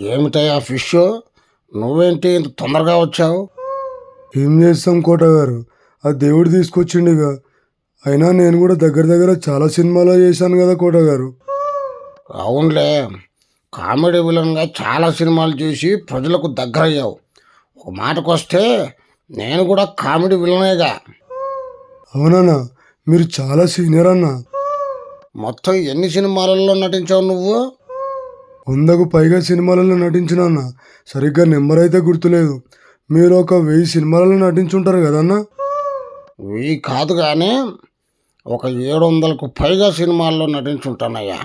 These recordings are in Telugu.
ఏమిటయ్యా ఫిష్? నువ్వేంటి ఇంత తొందరగా వచ్చావు? ఏం చేస్తాం కోట గారు ఆ దేవుడు తీసుకొచ్చిండిగా. అయినా నేను కూడా దగ్గర దగ్గర చాలా సినిమాలో చేశాను కదా కోట గారు అవునులే. కామెడీ విలన్గా చాలా సినిమాలు చేసి ప్రజలకు దగ్గరయ్యావు. ఒక మాటకు వస్తే నేను కూడా కామెడీ విలనేగా. అవునన్నా మీరు చాలా సీనియర్ అన్న. మొత్తం ఎన్ని సినిమాలలో నటించావు నువ్వు? వందకు పైగా సినిమాలలో నటించిన అన్న సరిగ్గా నెంబర్ అయితే గుర్తులేదు. మీరు ఒక వెయ్యి సినిమాలలో నటించుంటారు కదన్నా? ఇవి కాదు కానీ ఒక ఏడు వందలకు పైగా సినిమాల్లో నటించుంటానయ్యా.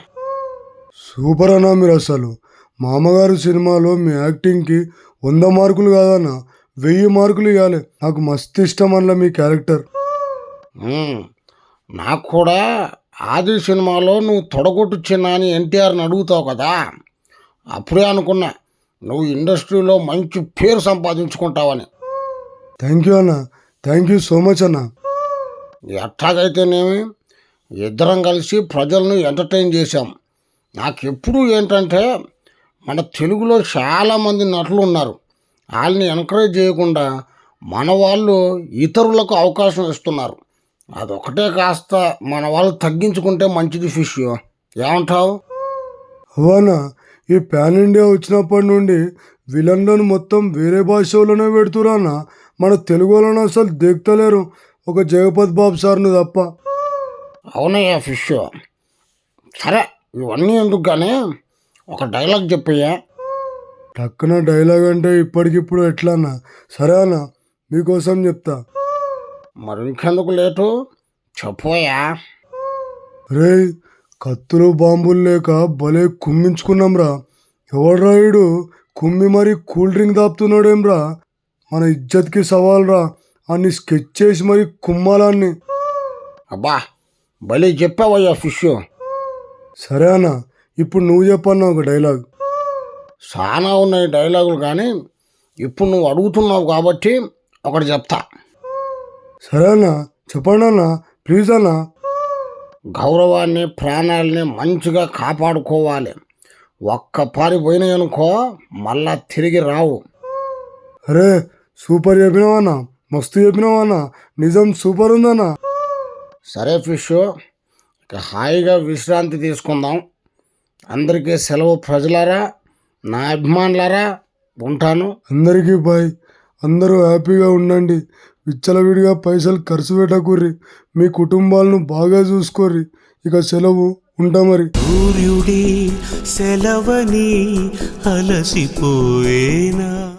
సూపర్ అన్న మీరు అసలు. మామగారు సినిమాలో మీ యాక్టింగ్కి వంద మార్కులు కాదన్న వెయ్యి మార్కులు ఇవ్వాలి నాకు మస్తు ఇష్టం అన్న మీ క్యారెక్టర్. నాకు కూడా ఆది సినిమాలో నువ్వు తొడగొట్టు చిన్న అని ఎన్టీఆర్ని అడుగుతావు కదా? అప్పుడే అనుకున్నా నువ్వు ఇండస్ట్రీలో మంచి పేరు సంపాదించుకుంటావని. థ్యాంక్ యూ అన్న. థ్యాంక్ యూ సో మచ్ అన్న. ఎట్లాగైతేనేమి ఇద్దరం కలిసి ప్రజలను ఎంటర్టైన్ చేశాం. నాకు ఎప్పుడు ఏంటంటే మన తెలుగులో చాలామంది నటులు ఉన్నారు. వాళ్ళని ఎంకరేజ్ చేయకుండా మన వాళ్ళు ఇతరులకు అవకాశం ఇస్తున్నారు. అదొకటే కాస్త మన వాళ్ళు తగ్గించుకుంటే మంచిది ఫిష్. ఏమంటావు? అవునా ఈ పాన్ ఇండియా వచ్చినప్పటి నుండి విలన్లను మొత్తం వేరే భాషలోనే పెడుతురా అన్న. మన తెలుగు వాళ్ళని అసలు దిగుతలేరు ఒక జగపత్ బాబు సార్ను తప్ప. అవునయ్యా ఫిష్ సరే ఇవన్నీ ఎందుకు కానీ ఒక డైలాగ్ చెప్పయ్యా. టక్కున డైలాగ్ అంటే ఇప్పటికిప్పుడు ఎట్లా అన్న సరే అన్న మీకోసం చెప్తా. మరి ఇంకెందుకు లేటు చెప్పోయా రే కత్తులు బాంబులు లేక భలే కుమ్మించుకున్నాంరా. ఎవడ్రా ఈడు? కుమ్మి మరి కూల్ డ్రింక్ దాపుతున్నాడేమ్రా మన ఇజ్జత్కి సవాల్ రా అన్ని స్కెచ్ చేసి మరి కుమ్మాలాన్ని అబ్బా భలే చెప్పావయ్యా ఫిష్ సరే అన్న ఇప్పుడు నువ్వు చెప్పన్నా ఒక డైలాగ్. చాలా ఉన్నాయి డైలాగులు కానీ ఇప్పుడు నువ్వు అడుగుతున్నావు కాబట్టి ఒకటి చెప్తా. సరే అన్న చెప్పండి అన్న ప్లీజ్ అన్న. గౌరవాన్ని ప్రాణాలని మంచిగా కాపాడుకోవాలి. ఒక్క పారి పోయినాయి అనుకో మళ్ళా తిరిగి రావు. అరే సూపర్ చెప్పినావన్నా మస్తు చెప్పినావన్నా నిజం సూపర్ ఉందన్నా. సరే ఫిష్ ఇక హాయిగా విశ్రాంతి తీసుకుందాం. అందరికీ సెలవు ప్రజలారా నా అభిమానులారా ఉంటాను. అందరికీ బాయ్. అందరూ హ్యాపీగా ఉండండి. విచ్చలవిడిగా పైసలు ఖర్చు పెట్టకూర్రి. మీ కుటుంబాలను బాగా చూసుకోర్రి. ఇక సెలవు ఉంటా మరి. సూర్యుడి సెలవని అలసిపోయేనా?